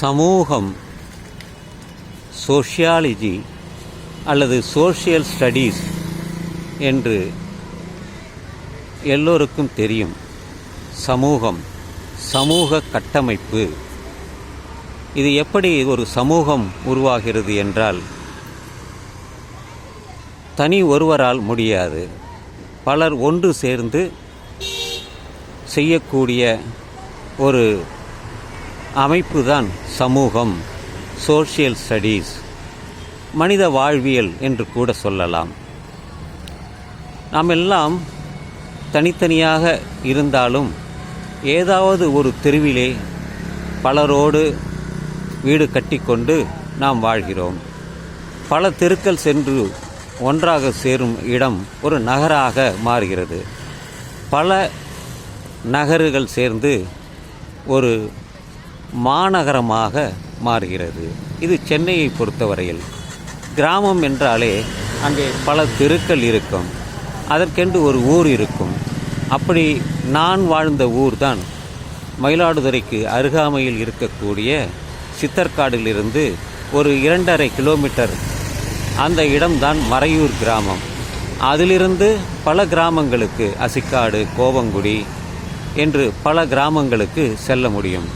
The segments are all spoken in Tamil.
சமூகம் சோஷியாலஜி அல்லது சோஷியல் ஸ்டடீஸ் என்று எல்லோருக்கும் தெரியும். சமூகம் சமூக கட்டமைப்பு. இது எப்படி ஒரு சமூகம் உருவாகிறது என்றால் தனி ஒருவரால் முடியாது. பலர் ஒன்று சேர்ந்து செய்யக்கூடிய ஒரு அமைப்பு தான் சமூகம் சோஷியல் ஸ்டடீஸ் மனித வாழ்வியல் என்று கூட சொல்லலாம். நாம் எல்லாம் தனித்தனியாக இருந்தாலும் ஏதாவது ஒரு தெருவிலே பலரோடு வீடு கட்டிக்கொண்டு நாம் வாழ்கிறோம். பல தெருக்கள் சென்று ஒன்றாக சேரும் இடம் ஒரு நகராக மாறுகிறது. பல நகர்கள் சேர்ந்து ஒரு மாநகரமாக மாறுகிறது. இது சென்னையை பொறுத்தவரையில். கிராமம் என்றாலே அங்கே பல தெருக்கள் இருக்கும். அதற்கென்று ஒரு ஊர் இருக்கும். அப்படி நான் வாழ்ந்த ஊர் தான் மயிலாடுதுறைக்கு அருகாமையில் இருக்கக்கூடிய சித்தர்காடிலிருந்து ஒரு இரண்டரை கிலோமீட்டர் அந்த இடம்தான் மறையூர் கிராமம். அதிலிருந்து பல கிராமங்களுக்கு அசிக்காடு கோவங்குடி என்று பல கிராமங்களுக்கு செல்ல முடியும்.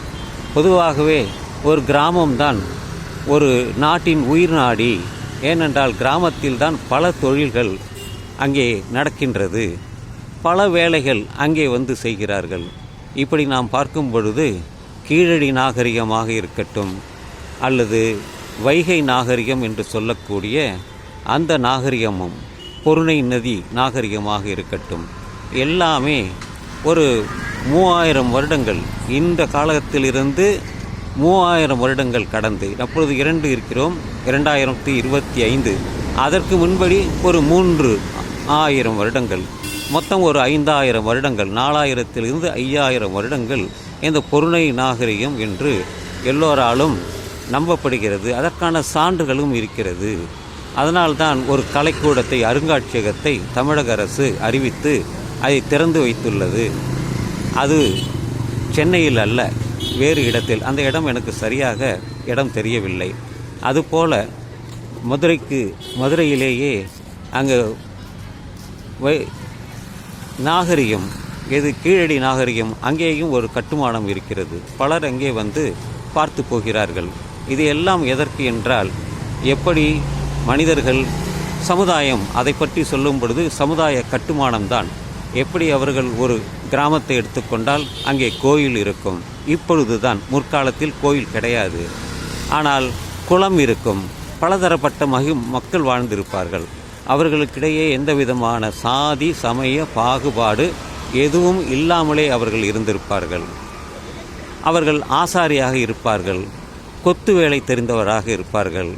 பொதுவாகவே ஒரு கிராமம்தான் ஒரு நாட்டின் உயிர் நாடி. ஏனென்றால் கிராமத்தில்தான் பல தொழில்கள் அங்கே நடக்கின்றது. பல வேலைகள் அங்கே வந்து செய்கிறார்கள். இப்படி நாம் பார்க்கும் பொழுது கீழடி நாகரிகமாக இருக்கட்டும் அல்லது வைகை நாகரிகம் என்று சொல்லக்கூடிய அந்த நாகரிகமும் பொருணை நதி நாகரிகமாக இருக்கட்டும். எல்லாமே ஒரு மூவாயிரம் வருடங்கள். இந்த காலத்திலிருந்து மூவாயிரம் வருடங்கள் கடந்து அப்பொழுது இரண்டு இருக்கிறோம் இரண்டாயிரத்தி இருபத்தி ஐந்து. அதற்கு முன்படி ஒரு மூன்று ஆயிரம் வருடங்கள் மொத்தம் ஒரு ஐந்தாயிரம் வருடங்கள் நாலாயிரத்திலிருந்து ஐயாயிரம் வருடங்கள் இந்த பொருணை நாகரிகம் என்று எல்லோராலும் நம்பப்படுகிறது. அதற்கான சான்றுகளும் இருக்கிறது. அதனால்தான் ஒரு கலைக்கூடத்தை அருங்காட்சியகத்தை தமிழக அரசு அறிவித்து அதை திறந்து வைத்துள்ளது. அது சென்னையில் அல்ல வேறு இடத்தில். அந்த இடம் எனக்கு சரியாக இடம் தெரியவில்லை. அதுபோல மதுரைக்கு மதுரையிலேயே அங்கே வை நாகரிகம் எது கீழடி நாகரிகம் அங்கேயும் ஒரு கட்டுமானம் இருக்கிறது. பலர் அங்கே வந்து பார்த்து போகிறார்கள். இது எல்லாம் எதற்கு என்றால் எப்படி மனிதர்கள் சமுதாயம் அதை பற்றி சொல்லும் பொழுது சமுதாய கட்டுமானம்தான். எப்படி அவர்கள் ஒரு கிராமத்தை எடுத்துக்கொண்டால் அங்கே கோயில் இருக்கும். இப்பொழுதுதான் முற்காலத்தில் கோயில் கிடையாது. ஆனால் குளம் இருக்கும். பலதரப்பட்ட மகி மக்கள் வாழ்ந்திருப்பார்கள். அவர்களுக்கிடையே எந்த விதமான சாதி சமய பாகுபாடு எதுவும் இல்லாமலே அவர்கள் இருந்திருப்பார்கள். அவர்கள் ஆசாரியாக இருப்பார்கள். கொத்து வேலை தெரிந்தவராக இருப்பார்கள்.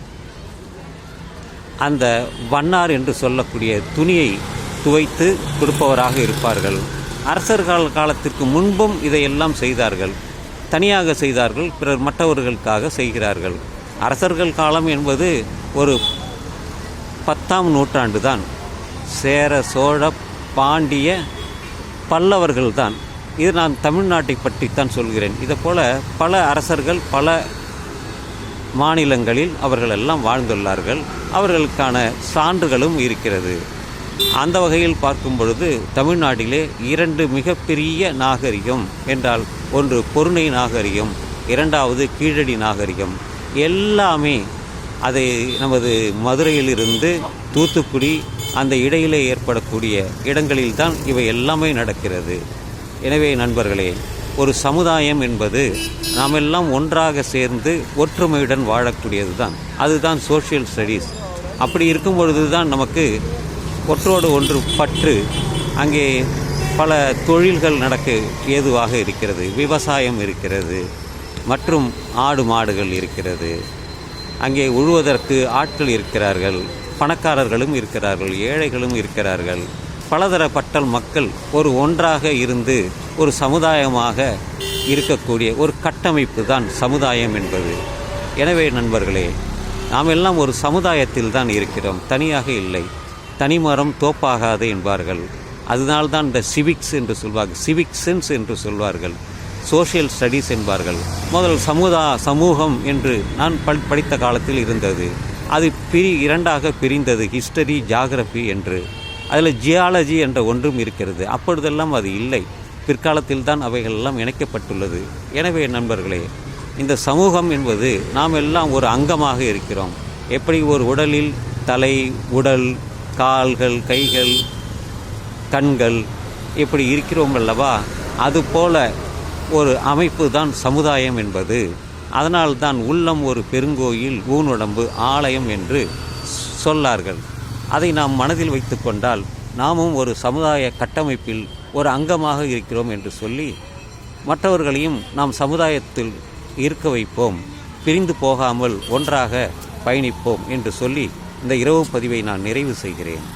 அந்த வண்ணார் என்று சொல்லக்கூடிய துணியை துவைத்து கொடுப்பவராக இருப்பார்கள். அரசர்கள் காலத்திற்கு முன்பும் இதையெல்லாம் செய்தார்கள். தனியாக செய்தார்கள் பிறர் மற்றவர்களுக்காக செய்கிறார்கள். அரசர்கள் காலம் என்பது ஒரு பத்தாம் நூற்றாண்டு தான் சேர சோழ பாண்டிய பல்லவர்கள் தான் இது நான் தமிழ்நாட்டை பற்றித்தான் சொல்கிறேன். இதை போல பல அரசர்கள் பல மாநிலங்களில் அவர்கள் எல்லாம் வாழ்ந்துள்ளார்கள். அவர்களுக்கான சான்றுகளும் இருக்கிறது. அந்த வகையில் பார்க்கும் பொழுது தமிழ்நாட்டிலே இரண்டு மிகப்பெரிய நாகரிகம் என்றால் ஒன்று பொருணை நாகரிகம் இரண்டாவது கீழடி நாகரிகம். எல்லாமே அதை நமது மதுரையிலிருந்து தூத்துக்குடி அந்த இடையிலே ஏற்படக்கூடிய இடங்களில்தான் இவை எல்லாமே நடக்கிறது. எனவே நண்பர்களே ஒரு சமுதாயம் என்பது நாம் எல்லாம் ஒன்றாக சேர்ந்து ஒற்றுமையுடன் வாழக்கூடியது தான் அதுதான் சோஷியல் ஸ்டடீஸ் அப்படி இருக்கும் பொழுது தான் நமக்கு ஒற்றோடு ஒன்று பற்று. அங்கே பல தொழில்கள் நடக்க ஏதுவாக இருக்கிறது. விவசாயம் இருக்கிறது. மற்றும் ஆடு மாடுகள் இருக்கிறது. அங்கே உழுவதற்கு ஆட்கள் இருக்கிறார்கள். பணக்காரர்களும் இருக்கிறார்கள். ஏழைகளும் இருக்கிறார்கள். பலதரப்பட்ட மக்கள் ஒரு ஒன்றாக இருந்து ஒரு சமுதாயமாக இருக்கக்கூடிய ஒரு கட்டமைப்பு தான் சமுதாயம் என்பது. எனவே நண்பர்களே நாம் எல்லாம் ஒரு சமுதாயத்தில் தான் இருக்கிறோம். தனியாக இல்லை. தனிமரம் தோப்பாகாது என்பார்கள். அதனால்தான் இந்த சிவிக்ஸ் என்று சொல்வார்கள் சிவிக் சென்ஸ் என்று சொல்வார்கள். சோஷியல் ஸ்டடீஸ் என்பார்கள். முதல் சமுதா சமூகம் என்று நான் படித்த காலத்தில் இருந்தது. அது பிரி இரண்டாக பிரிந்தது. ஹிஸ்டரி ஜாகிரபி என்று. அதில் ஜியாலஜி என்ற ஒன்றும் இருக்கிறது. அப்பொழுதெல்லாம் அது இல்லை. பிற்காலத்தில் தான் அவைகளெல்லாம் இணைக்கப்பட்டுள்ளது. எனவே நண்பர்களே இந்த சமூகம் என்பது நாம் எல்லாம் ஒரு அங்கமாக இருக்கிறோம். எப்படி ஒரு உடலில் தலை உடல் கால்கள் கைகள் கண்கள் இப்படி இருக்கிறோம் அல்லவா? அதுபோல ஒரு அமைப்பு தான் சமுதாயம் என்பது. அதனால்தான் உள்ளம் ஒரு பெருங்கோயில் ஊனுடம்பு ஆலயம் என்று சொல்லார்கள். அதை நாம் மனதில் வைத்து கொண்டால் நாமும் ஒரு சமுதாய கட்டமைப்பில் ஒரு அங்கமாக இருக்கிறோம் என்று சொல்லி மற்றவர்களையும் நாம் சமுதாயத்தில் இருக்க வைப்போம். பிரிந்து போகாமல் ஒன்றாக பயணிப்போம் என்று சொல்லி இந்த இரவு பதிவை நான் நிறைவு செய்கிறேன்.